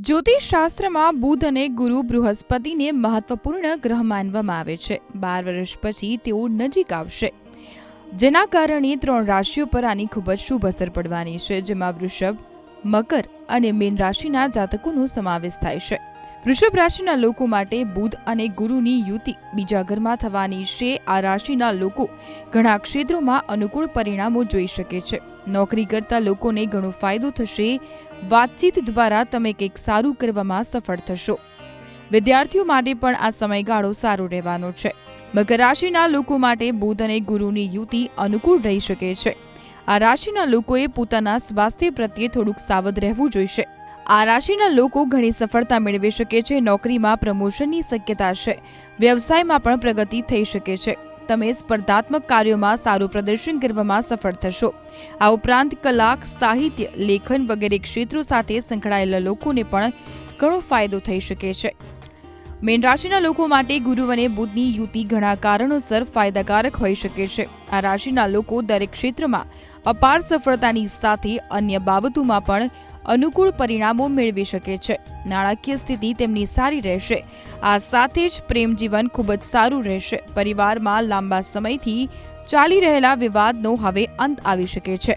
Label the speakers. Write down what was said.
Speaker 1: જ્યોતિષ શાસ્ત્રમાં બુધ અને ગુરુ બૃહસ્પતિને મહત્વપૂર્ણ ગ્રહ માનવામાં આવે છે. બાર વર્ષ પછી તેઓ નજીક આવશે. જેના કારણે ત્રણ રાશિઓ પર આની ખૂબ જ શુભ અસર પડવાની છે, જેમાં વૃષભ, મકર અને મીન રાશિના જાતકોનો સમાવેશ થાય છે. વૃષભ રાશિના લોકો માટે બુધ અને ગુરુની યુતિ બીજા ઘરમાં થવાની છે. આ રાશિના લોકો ઘણા ક્ષેત્રોમાં અનુકૂળ પરિણામો જોઈ શકે છે. નોકરી કરતા લોકોને ઘણો ફાયદો થશે. વાતચીત દ્વારા તમે કંઈક સારું કરવામાં સફળ થશો. વિદ્યાર્થીઓ માટે પણ આ સમયગાળો સારો રહેવાનો છે. મકર રાશિના લોકો માટે બુધ અને ગુરુની યુતિ અનુકૂળ રહી શકે છે. આ રાશિના લોકોએ પોતાના સ્વાસ્થ્ય પ્રત્યે થોડુંક સાવધ રહેવું જોઈશે. આ રાશિના લોકો ઘણી સફળતા મેળવી શકે છે. નોકરીમાં પ્રમોશનની શક્યતા છે. વ્યવસાયમાં પણ પ્રગતિ થઈ શકે છે. તમે સ્પર્ધાત્મક કાર્યોમાં સારું પ્રદર્શન કરવામાં સફળ થશો. આ ઉપરાંત કલાક, સાહિત્ય, લેખન વગેરે ક્ષેત્રો સાથે સંકળાયેલા લોકોને પણ ઘણો ફાયદો થઈ શકે છે. મીન રાશિના લોકો માટે ગુરુ અને બુધની યુતિ ઘણા કારણોસર ફાયદાકારક હોઈ શકે છે. આ રાશિના લોકો દરેક ક્ષેત્રમાં અપાર સફળતાની સાથે અન્ય બાબતોમાં પણ અનુકૂળ પરિણામો મેળવી શકે છે. નાણાકીય સ્થિતિ તેમની સારી રહેશે. આ સાથે જ પ્રેમ જીવન ખૂબ જ સારું રહેશે. પરિવારમાં લાંબા સમયથી ચાલી રહેલા વિવાદનો હવે અંત આવી શકે છે.